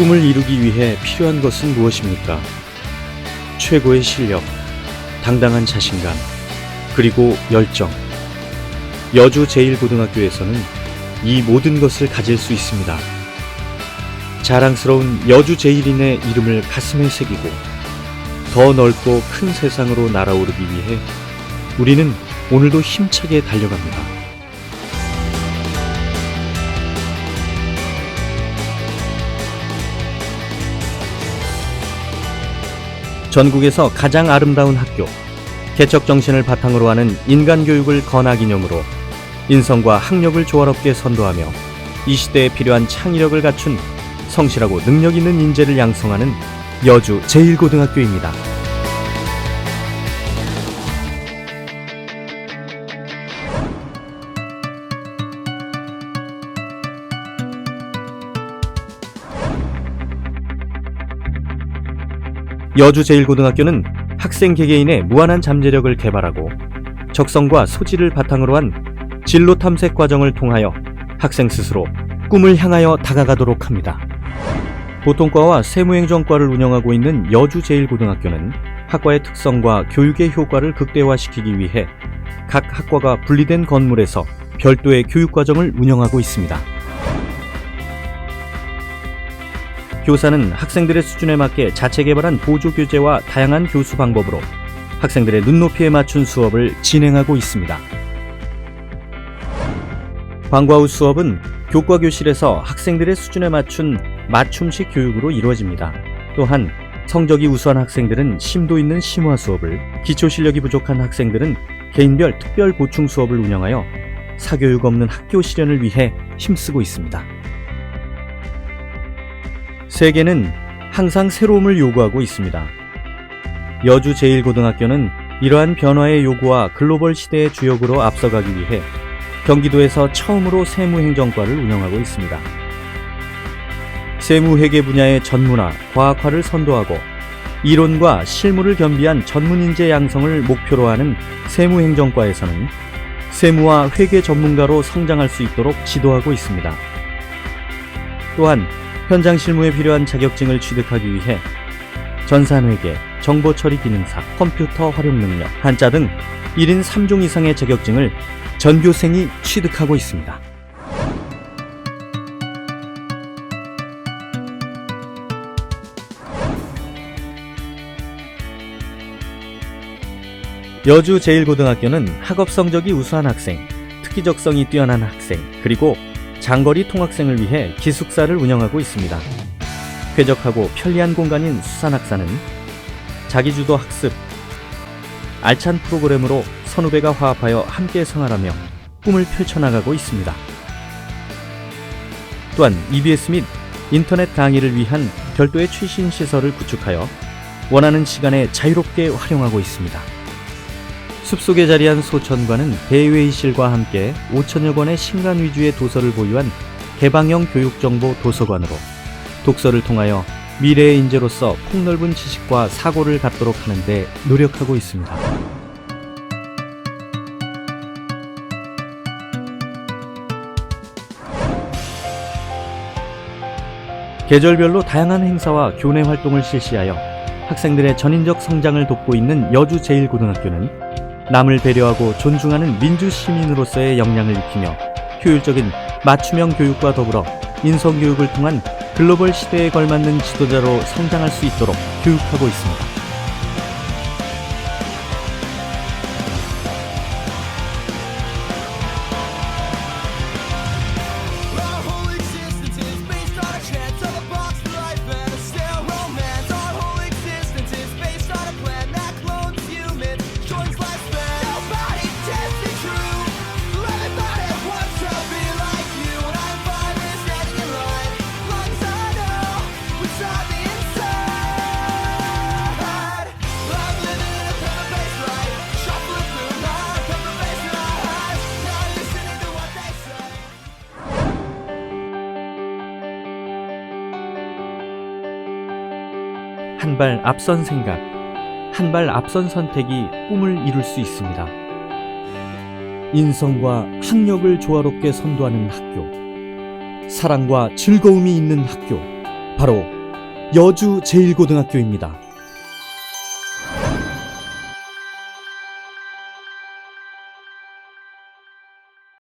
꿈을 이루기 위해 필요한 것은 무엇입니까? 최고의 실력, 당당한 자신감, 그리고 열정. 여주 제1고등학교에서는 이 모든 것을 가질 수 있습니다. 자랑스러운 여주 제1인의 이름을 가슴에 새기고 더 넓고 큰 세상으로 날아오르기 위해 우리는 오늘도 힘차게 달려갑니다. 전국에서 가장 아름다운 학교, 개척 정신을 바탕으로 하는 인간 교육을 건화 기념으로 인성과 학력을 조화롭게 선도하며 이 시대에 필요한 창의력을 갖춘 성실하고 능력 있는 인재를 양성하는 여주 제1고등학교입니다. 여주 제1고등학교는 학생 개개인의 무한한 잠재력을 개발하고 적성과 소질을 바탕으로 한 진로 탐색 과정을 통하여 학생 스스로 꿈을 향하여 다가가도록 합니다. 보통과와 세무행정과를 운영하고 있는 여주 제1고등학교는 학과의 특성과 교육의 효과를 극대화시키기 위해 각 학과가 분리된 건물에서 별도의 교육과정을 운영하고 있습니다. 교사는 학생들의 수준에 맞게 자체 개발한 보조 교재와 다양한 교수 방법으로 학생들의 눈높이에 맞춘 수업을 진행하고 있습니다. 방과 후 수업은 교과 교실에서 학생들의 수준에 맞춘 맞춤식 교육으로 이루어집니다. 또한 성적이 우수한 학생들은 심도 있는 심화 수업을, 기초 실력이 부족한 학생들은 개인별 특별 보충 수업을 운영하여 사교육 없는 학교 실현을 위해 힘쓰고 있습니다. 세계는 항상 새로움을 요구하고 있습니다. 여주 제1고등학교는 이러한 변화의 요구와 글로벌 시대의 주역으로 앞서가기 위해 경기도에서 처음으로 세무행정과를 운영하고 있습니다. 세무회계 분야의 전문화, 과학화를 선도하고 이론과 실무를 겸비한 전문 인재 양성을 목표로 하는 세무행정과에서는 세무와 회계 전문가로 성장할 수 있도록 지도하고 있습니다. 또한 현장 실무에 필요한 자격증을 취득하기 위해 전산회계, 정보처리 기능사, 컴퓨터 활용 능력, 한자 등 1인 3종 이상의 자격증을 전교생이 취득하고 있습니다. 여주 제1고등학교는 학업 성적이 우수한 학생, 특기적성이 뛰어난 학생, 그리고 장거리 통학생을 위해 기숙사를 운영하고 있습니다. 쾌적하고 편리한 공간인 수산학사는 자기주도 학습, 알찬 프로그램으로 선후배가 화합하여 함께 생활하며 꿈을 펼쳐나가고 있습니다. 또한 EBS 및 인터넷 강의를 위한 별도의 최신 시설을 구축하여 원하는 시간에 자유롭게 활용하고 있습니다. 숲속에 자리한 소천관은 대회의실과 함께 5천여 권의 신간 위주의 도서를 보유한 개방형 교육정보 도서관으로 독서를 통하여 미래의 인재로서 폭넓은 지식과 사고를 갖도록 하는 데 노력하고 있습니다. 계절별로 다양한 행사와 교내 활동을 실시하여 학생들의 전인적 성장을 돕고 있는 여주 제1고등학교는 남을 배려하고 존중하는 민주 시민으로서의 역량을 익히며 효율적인 맞춤형 교육과 더불어 인성교육을 통한 글로벌 시대에 걸맞는 지도자로 성장할 수 있도록 교육하고 있습니다. 한 발 앞선 생각, 한 발 앞선 선택이 꿈을 이룰 수 있습니다. 인성과 학력을 조화롭게 선도하는 학교, 사랑과 즐거움이 있는 학교, 바로 여주 제1고등학교입니다.